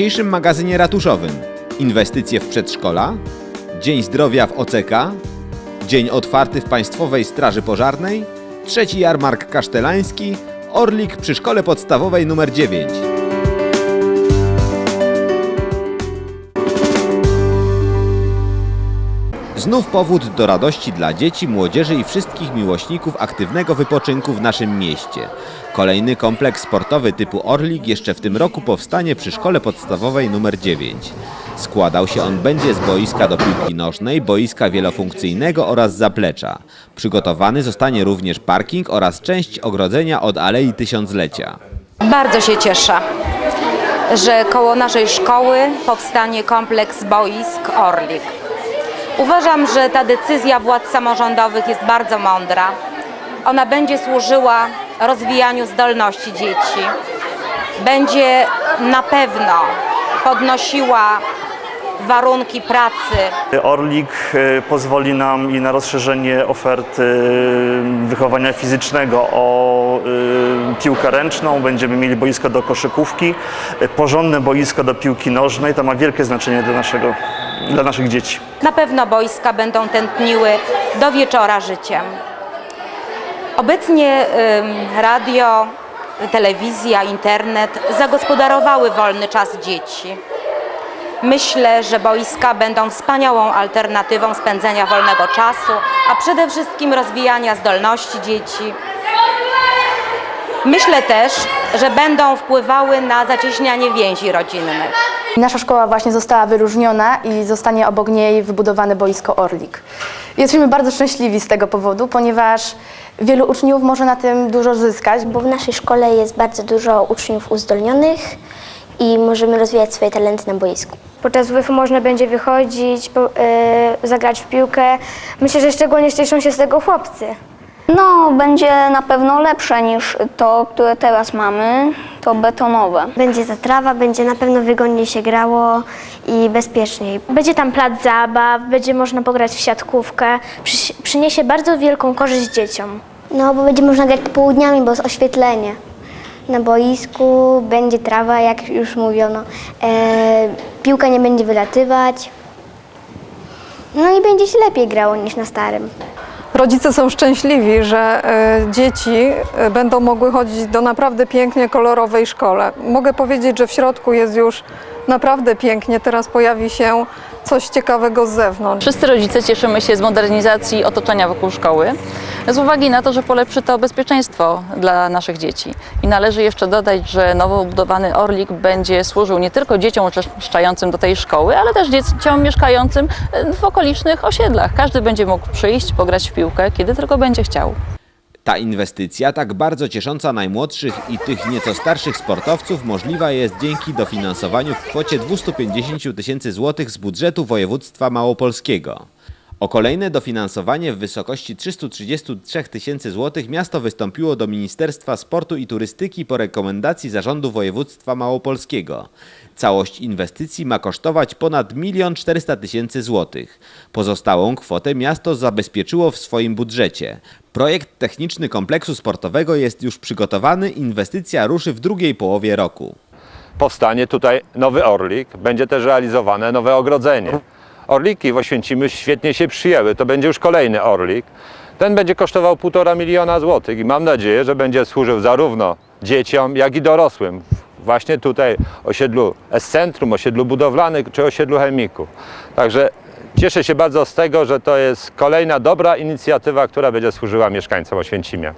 dzisiejszym magazynie ratuszowym inwestycje w przedszkola, Dzień Zdrowia w OCK, Dzień Otwarty w Państwowej Straży Pożarnej, trzeci jarmark kasztelański, Orlik przy Szkole Podstawowej nr 9. Znów powód do radości dla dzieci, młodzieży i wszystkich miłośników aktywnego wypoczynku w naszym mieście. Kolejny kompleks sportowy typu Orlik jeszcze w tym roku powstanie przy Szkole Podstawowej nr 9. Składał się on będzie z boiska do piłki nożnej, boiska wielofunkcyjnego oraz zaplecza. Przygotowany zostanie również parking oraz część ogrodzenia od Alei Tysiąclecia. Bardzo się cieszę, że koło naszej szkoły powstanie kompleks boisk Orlik. Uważam, że ta decyzja władz samorządowych jest bardzo mądra. Ona będzie służyła rozwijaniu zdolności dzieci. Będzie na pewno podnosiła warunki pracy Orlik e, pozwoli nam i na rozszerzenie oferty e, wychowania fizycznego o e, piłkę ręczną. Będziemy mieli boisko do koszykówki, porządne boisko do piłki nożnej. To ma wielkie znaczenie dla, naszego, dla naszych dzieci. Na pewno boiska będą tętniły do wieczora życiem. Obecnie radio, telewizja, internet zagospodarowały wolny czas dzieci. Myślę, że boiska będą wspaniałą alternatywą spędzenia wolnego czasu, a przede wszystkim rozwijania zdolności dzieci. Myślę też, że będą wpływały na zacieśnianie więzi rodzinnych. Nasza szkoła właśnie została wyróżniona i zostanie obok niej wybudowane boisko Orlik. Jesteśmy bardzo szczęśliwi z tego powodu, ponieważ wielu uczniów może na tym dużo zyskać, bo w naszej szkole jest bardzo dużo uczniów uzdolnionych i możemy rozwijać swoje talenty na boisku. Podczas WF można będzie wychodzić, po, e, zagrać w piłkę. Myślę, że szczególnie cieszą się z tego chłopcy. No, będzie na pewno lepsze niż to, które teraz mamy, to betonowe. Będzie ta trawa, będzie na pewno wygodniej się grało i bezpieczniej. Będzie tam plac zabaw, będzie można pograć w siatkówkę. Przy, przyniesie bardzo wielką korzyść dzieciom. No, bo będzie można grać południami, bo jest oświetlenie. Na boisku będzie trawa, jak już mówiono. E, piłka nie będzie wylatywać. No i będzie się lepiej grało niż na starym. Rodzice są szczęśliwi, że e, dzieci e, będą mogły chodzić do naprawdę pięknie kolorowej szkole. Mogę powiedzieć, że w środku jest już naprawdę pięknie. Teraz pojawi się coś ciekawego z zewnątrz. Wszyscy rodzice cieszymy się z modernizacji otoczenia wokół szkoły, z uwagi na to, że polepszy to bezpieczeństwo dla naszych dzieci. I należy jeszcze dodać, że nowo budowany Orlik będzie służył nie tylko dzieciom uczęszczającym do tej szkoły, ale też dzieciom mieszkającym w okolicznych osiedlach. Każdy będzie mógł przyjść, pograć w piłkę, kiedy tylko będzie chciał. Ta inwestycja, tak bardzo ciesząca najmłodszych i tych nieco starszych sportowców, możliwa jest dzięki dofinansowaniu w kwocie 250 tysięcy złotych z budżetu województwa małopolskiego. O kolejne dofinansowanie w wysokości 333 tysięcy złotych miasto wystąpiło do Ministerstwa Sportu i Turystyki po rekomendacji Zarządu Województwa Małopolskiego. Całość inwestycji ma kosztować ponad 1 400 tysięcy złotych. Pozostałą kwotę miasto zabezpieczyło w swoim budżecie. Projekt techniczny kompleksu sportowego jest już przygotowany, inwestycja ruszy w drugiej połowie roku. powstanie tutaj nowy Orlik, będzie też realizowane nowe ogrodzenie. Orliki w Oświęcimiu świetnie się przyjęły, to będzie już kolejny Orlik. Ten będzie kosztował 1,5 miliona złotych i mam nadzieję, że będzie służył zarówno dzieciom, jak i dorosłym. Właśnie tutaj osiedlu S-Centrum, osiedlu budowlanych czy osiedlu chemików. Także cieszę się bardzo z tego, że to jest kolejna dobra inicjatywa, która będzie służyła mieszkańcom Oświęcimia.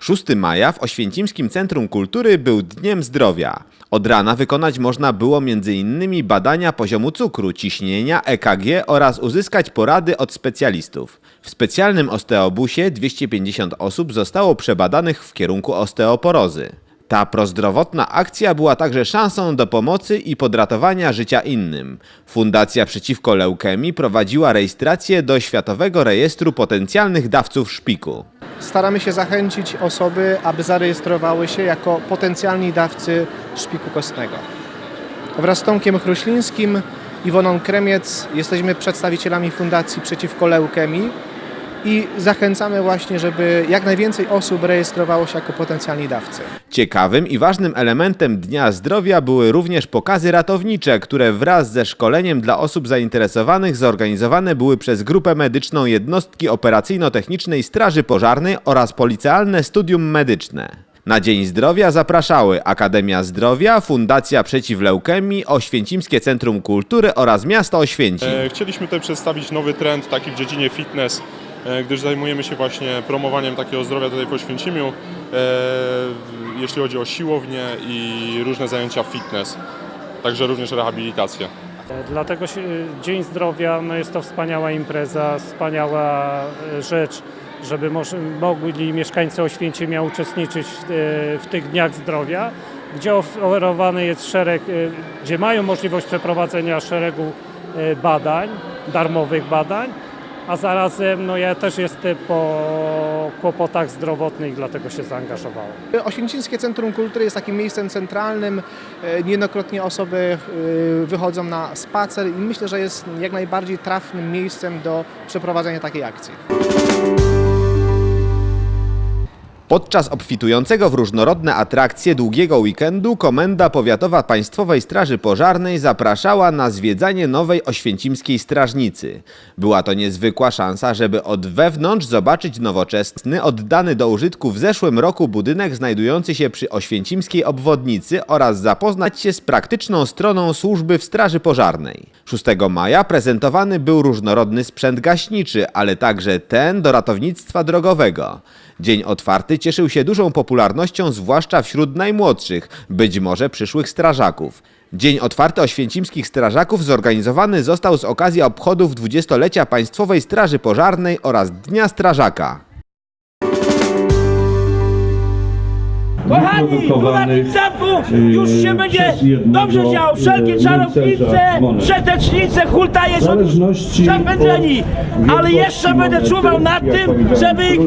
6 maja w Oświęcimskim Centrum Kultury był Dniem Zdrowia. Od rana wykonać można było m.in. badania poziomu cukru, ciśnienia, EKG oraz uzyskać porady od specjalistów. W specjalnym osteobusie 250 osób zostało przebadanych w kierunku osteoporozy. Ta prozdrowotna akcja była także szansą do pomocy i podratowania życia innym. Fundacja Przeciwko Leukemii prowadziła rejestrację do Światowego Rejestru Potencjalnych Dawców Szpiku. staramy się zachęcić osoby, aby zarejestrowały się jako potencjalni dawcy szpiku kostnego. Wraz z Tomkiem Chruślińskim, Iwoną Kremiec jesteśmy przedstawicielami Fundacji Przeciwko Leukemii i zachęcamy właśnie, żeby jak najwięcej osób rejestrowało się jako potencjalni dawcy. Ciekawym i ważnym elementem Dnia Zdrowia były również pokazy ratownicze, które wraz ze szkoleniem dla osób zainteresowanych zorganizowane były przez grupę medyczną jednostki operacyjno-technicznej Straży Pożarnej oraz Policealne Studium Medyczne. Na Dzień Zdrowia zapraszały Akademia Zdrowia, Fundacja Przeciw Leukemii, Oświęcimskie Centrum Kultury oraz Miasto Oświęcim. E, Chcieliśmy tutaj przedstawić nowy trend taki w dziedzinie fitness, gdyż zajmujemy się właśnie promowaniem takiego zdrowia tutaj w Oświęcimiu, e, jeśli chodzi o siłownię i różne zajęcia fitness, także również rehabilitację. Dlatego się- Dzień Zdrowia no jest to wspaniała impreza, wspaniała e, rzecz, żeby mogli mieszkańcy Oświęcimia uczestniczyć w, e, tych Dniach Zdrowia, gdzie oferowany jest szereg, e, gdzie mają możliwość przeprowadzenia szeregu e, badań, darmowych badań, a zarazem no ja też jestem po kłopotach zdrowotnych, dlatego się zaangażowałem. Oświęcimskie Centrum Kultury jest takim miejscem centralnym. E, Niejednokrotnie osoby e, wychodzą na spacer i myślę, że jest jak najbardziej trafnym miejscem do przeprowadzenia takiej akcji. Podczas obfitującego w różnorodne atrakcje długiego weekendu Komenda Powiatowa Państwowej Straży Pożarnej zapraszała na zwiedzanie nowej oświęcimskiej strażnicy. Była to niezwykła szansa, żeby od wewnątrz zobaczyć nowoczesny, oddany do użytku w zeszłym roku budynek znajdujący się przy oświęcimskiej obwodnicy oraz zapoznać się z praktyczną stroną służby w Straży Pożarnej. 6 maja prezentowany był różnorodny sprzęt gaśniczy, ale także ten do ratownictwa drogowego. Dzień otwarty cieszył się dużą popularnością, zwłaszcza wśród najmłodszych, być może przyszłych strażaków. Dzień otwarty oświęcimskich strażaków zorganizowany został z okazji obchodów 20-lecia Państwowej Straży Pożarnej oraz Dnia Strażaka. Kochani, Kulanik Zamku już się będzie dobrze działo. Wszelkie czarownice, przetecznice, hultaje są zapędzeni. Ale jeszcze będę czuwał nad tym, żeby ich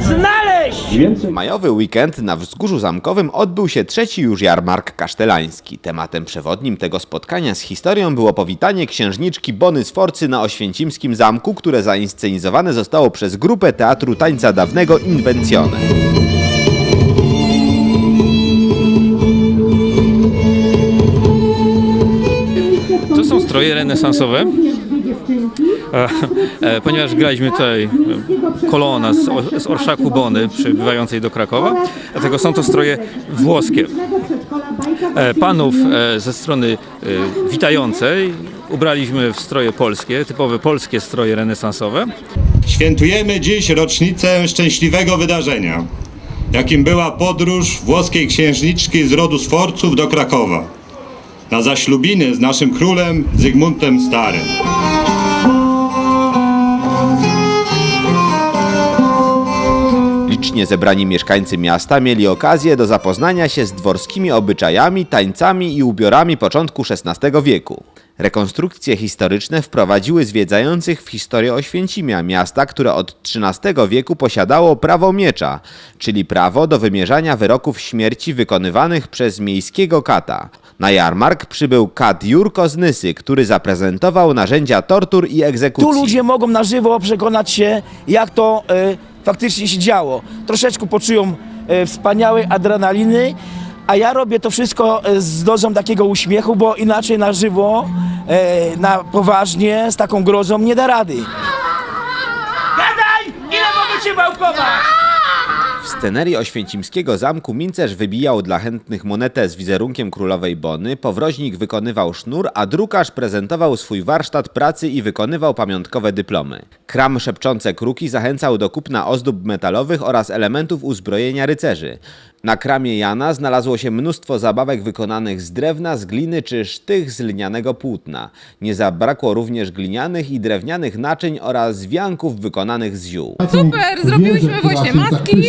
znaleźć. Majowy weekend na Wzgórzu Zamkowym odbył się trzeci już jarmark kasztelański. Tematem przewodnim tego spotkania z historią było powitanie księżniczki Bony Sforcy na Oświęcimskim Zamku, które zainscenizowane zostało przez grupę Teatru Tańca Dawnego Inwencjone. Stroje renesansowe, e, e, ponieważ graliśmy tutaj e, kolona z, orszaku Bony przybywającej do Krakowa, dlatego są to stroje włoskie. Panów ze strony witającej ubraliśmy w stroje polskie, typowe polskie stroje renesansowe. Świętujemy dziś rocznicę szczęśliwego wydarzenia, jakim była podróż włoskiej księżniczki z rodu Sforców do Krakowa na zaślubiny z naszym królem Zygmuntem Starym. Licznie zebrani mieszkańcy miasta mieli okazję do zapoznania się z dworskimi obyczajami, tańcami i ubiorami początku XVI wieku. Rekonstrukcje historyczne wprowadziły zwiedzających w historię Oświęcimia, miasta, które od XIII wieku posiadało prawo miecza, czyli prawo do wymierzania wyroków śmierci wykonywanych przez miejskiego kata. Na jarmark przybył kat Jurko z Nysy, który zaprezentował narzędzia tortur i egzekucji. Tu ludzie mogą na żywo przekonać się, jak to e, faktycznie się działo. Troszeczkę poczują e, wspaniałej adrenaliny, a ja robię to wszystko e, z dozą takiego uśmiechu, bo inaczej na żywo, e, na poważnie, z taką grozą nie da rady. Gadaj! Ile mogę cię bałkować? W scenerii oświęcimskiego zamku mincerz wybijał dla chętnych monetę z wizerunkiem królowej Bony, powroźnik wykonywał sznur, a drukarz prezentował swój warsztat pracy i wykonywał pamiątkowe dyplomy. Kram Szepczące Kruki zachęcał do kupna ozdób metalowych oraz elementów uzbrojenia rycerzy. Na kramie Jana znalazło się mnóstwo zabawek wykonanych z drewna, z gliny czy sztych z lnianego płótna. Nie zabrakło również glinianych i drewnianych naczyń oraz wianków wykonanych z ziół. Super, zrobiłyśmy właśnie maski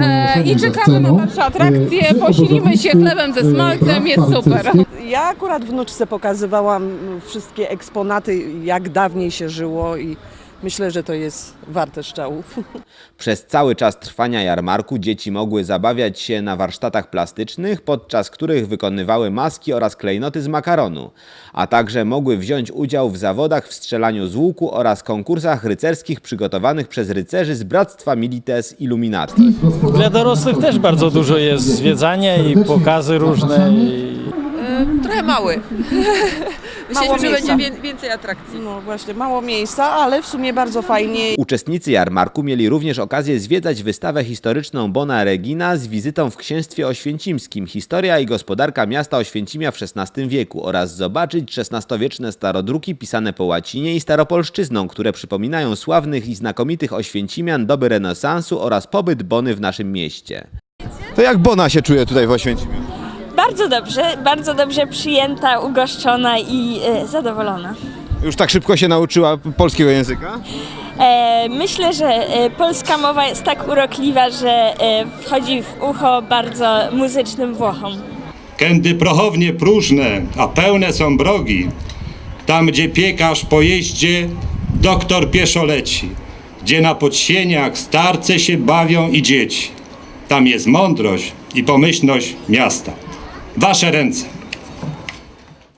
e, i czekamy na dalsze atrakcje, posilimy się chlebem ze smalcem, jest super. Ja akurat wnuczce pokazywałam wszystkie eksponaty, jak dawniej się żyło i myślę, że to jest warte szczału. Przez cały czas trwania jarmarku dzieci mogły zabawiać się na warsztatach plastycznych, podczas których wykonywały maski oraz klejnoty z makaronu, a także mogły wziąć udział w zawodach w strzelaniu z łuku oraz konkursach rycerskich przygotowanych przez rycerzy z Bractwa Milites Illuminati. Dla dorosłych też bardzo dużo jest zwiedzania i pokazy różne. I... Trochę mały. Mało Myśleliśmy, że miejsca. będzie wię- więcej atrakcji. No właśnie, mało miejsca, ale w sumie bardzo fajnie. Uczestnicy jarmarku mieli również okazję zwiedzać wystawę historyczną Bona Regina z wizytą w księstwie oświęcimskim Historia i gospodarka miasta Oświęcimia w XVI wieku oraz zobaczyć XVI-wieczne starodruki pisane po łacinie i staropolszczyzną, które przypominają sławnych i znakomitych Oświęcimian doby renesansu oraz pobyt Bony w naszym mieście. To jak Bona się czuje tutaj w Oświęcimiu? Bardzo dobrze, bardzo dobrze przyjęta, ugoszczona i e, zadowolona. Już tak szybko się nauczyła polskiego języka? E, myślę, że e, polska mowa jest tak urokliwa, że e, wchodzi w ucho bardzo muzycznym Włochom. Kędy prochownie próżne, a pełne są brogi. Tam, gdzie piekarz po jeździe, doktor pieszo leci. Gdzie na podsieniach starce się bawią i dzieci. Tam jest mądrość i pomyślność miasta. Wasze ręce.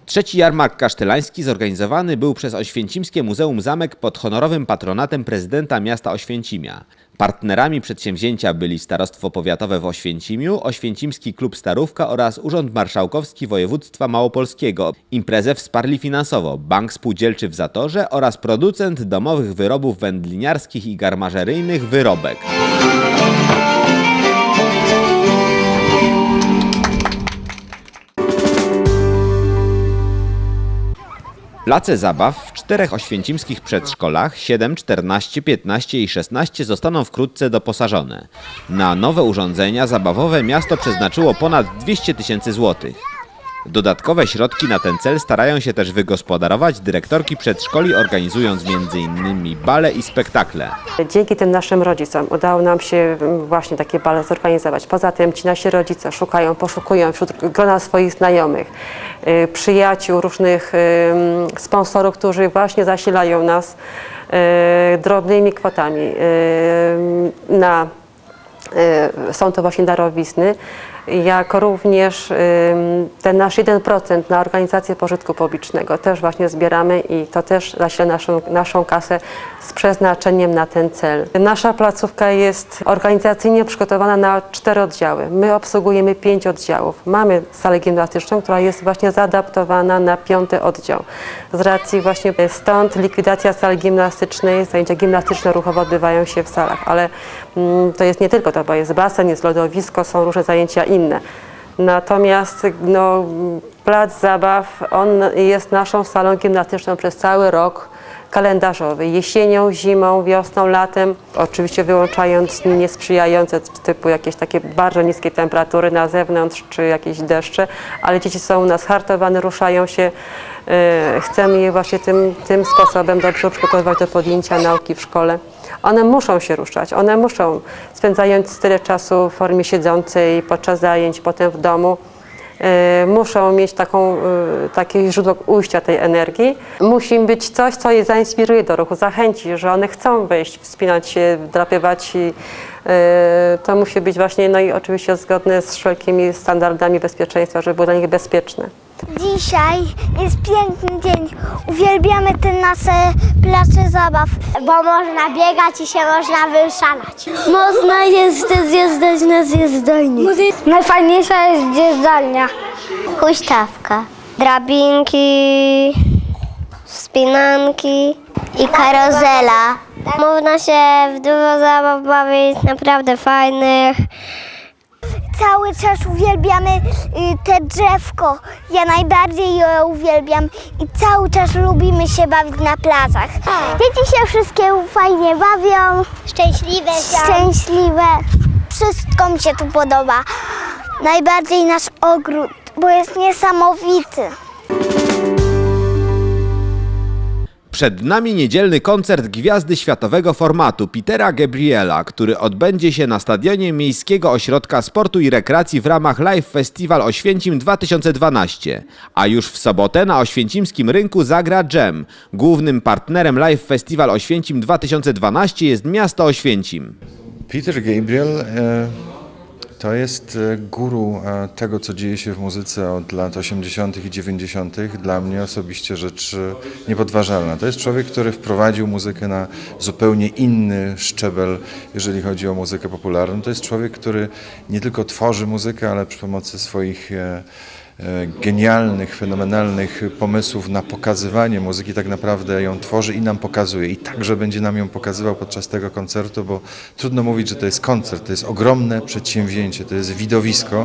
Trzeci jarmark kasztelański zorganizowany był przez Oświęcimskie Muzeum Zamek pod honorowym patronatem prezydenta miasta Oświęcimia. Partnerami przedsięwzięcia byli Starostwo Powiatowe w Oświęcimiu, Oświęcimski Klub Starówka oraz Urząd Marszałkowski Województwa Małopolskiego. Imprezę wsparli finansowo Bank Spółdzielczy w Zatorze oraz producent domowych wyrobów wędliniarskich i garmażeryjnych Wyrobek. Place zabaw w czterech oświęcimskich przedszkolach 7, 14, 15 i 16 zostaną wkrótce doposażone. Na nowe urządzenia zabawowe miasto przeznaczyło ponad 200 tysięcy złotych. Dodatkowe środki na ten cel starają się też wygospodarować dyrektorki przedszkoli, organizując m.in. bale i spektakle. Dzięki tym naszym rodzicom udało nam się mm, właśnie takie bale zorganizować. Poza tym ci nasi rodzice szukają, poszukują wśród grona swoich znajomych, y, przyjaciół, różnych y, sponsorów, którzy właśnie zasilają nas y, drobnymi kwotami y, na są to właśnie darowizny, jak również ten nasz 1% na organizację pożytku publicznego też właśnie zbieramy i to też zasila naszą, naszą kasę z przeznaczeniem na ten cel. Nasza placówka jest organizacyjnie przygotowana na cztery oddziały. My obsługujemy pięć oddziałów. Mamy salę gimnastyczną, która jest właśnie zaadaptowana na piąty oddział. Z racji właśnie stąd likwidacja sali gimnastycznej, zajęcia gimnastyczne ruchowo odbywają się w salach, ale mm, to jest nie tylko to, bo jest basen, jest lodowisko, są różne zajęcia inne. Natomiast no, plac zabaw, on jest naszą salą gimnastyczną przez cały rok kalendarzowy. Jesienią, zimą, wiosną, latem. Oczywiście wyłączając niesprzyjające, typu jakieś takie bardzo niskie temperatury na zewnątrz, czy jakieś deszcze, ale dzieci są u nas hartowane, ruszają się. Yy, Chcemy je właśnie tym, tym sposobem dobrze przygotowywać do podjęcia nauki w szkole. One muszą się ruszać, one muszą, spędzając tyle czasu w formie siedzącej podczas zajęć, potem w domu, e, muszą mieć taką, e, takie źródło ujścia tej energii. Musi być coś, co je zainspiruje do ruchu, zachęci, że one chcą wejść, wspinać się, drapiewać i e, to musi być właśnie, no i oczywiście zgodne z wszelkimi standardami bezpieczeństwa, żeby było dla nich bezpieczne. Dzisiaj jest piękny dzień. Uwielbiamy te nasze place zabaw, bo można biegać i się można wyszalać. Można jest zjeżdżać na zjeżdżalni. Najfajniejsza jest zjeżdżalnia. Huśtawka. Drabinki, wspinanki i karuzela. Można się w dużo zabaw bawić, naprawdę fajnych. Cały czas uwielbiamy y, te drzewko. Ja najbardziej je uwielbiam i cały czas lubimy się bawić na placach. Dzieci się wszystkie fajnie bawią. Szczęśliwe. Szczęśliwe. Wszystko mi się tu podoba. Najbardziej nasz ogród, bo jest niesamowity. Przed nami niedzielny koncert gwiazdy światowego formatu Petera Gabriela, który odbędzie się na stadionie Miejskiego Ośrodka Sportu i Rekreacji w ramach Live Festival Oświęcim 2012. A już w sobotę na oświęcimskim rynku zagra Jam. Głównym partnerem Live Festival Oświęcim 2012 jest miasto Oświęcim. Peter Gabriel e, to jest e, guru e, tego, co dzieje się w muzyce od lat 80. i 90. Dla mnie osobiście rzecz e, niepodważalna. To jest człowiek, który wprowadził muzykę na zupełnie inny szczebel, jeżeli chodzi o muzykę popularną. To jest człowiek, który nie tylko tworzy muzykę, ale przy pomocy swoich genialnych, fenomenalnych pomysłów na pokazywanie muzyki, tak naprawdę ją tworzy i nam pokazuje. I także będzie nam ją pokazywał podczas tego koncertu, bo trudno mówić, że to jest koncert, to jest ogromne przedsięwzięcie, to jest widowisko.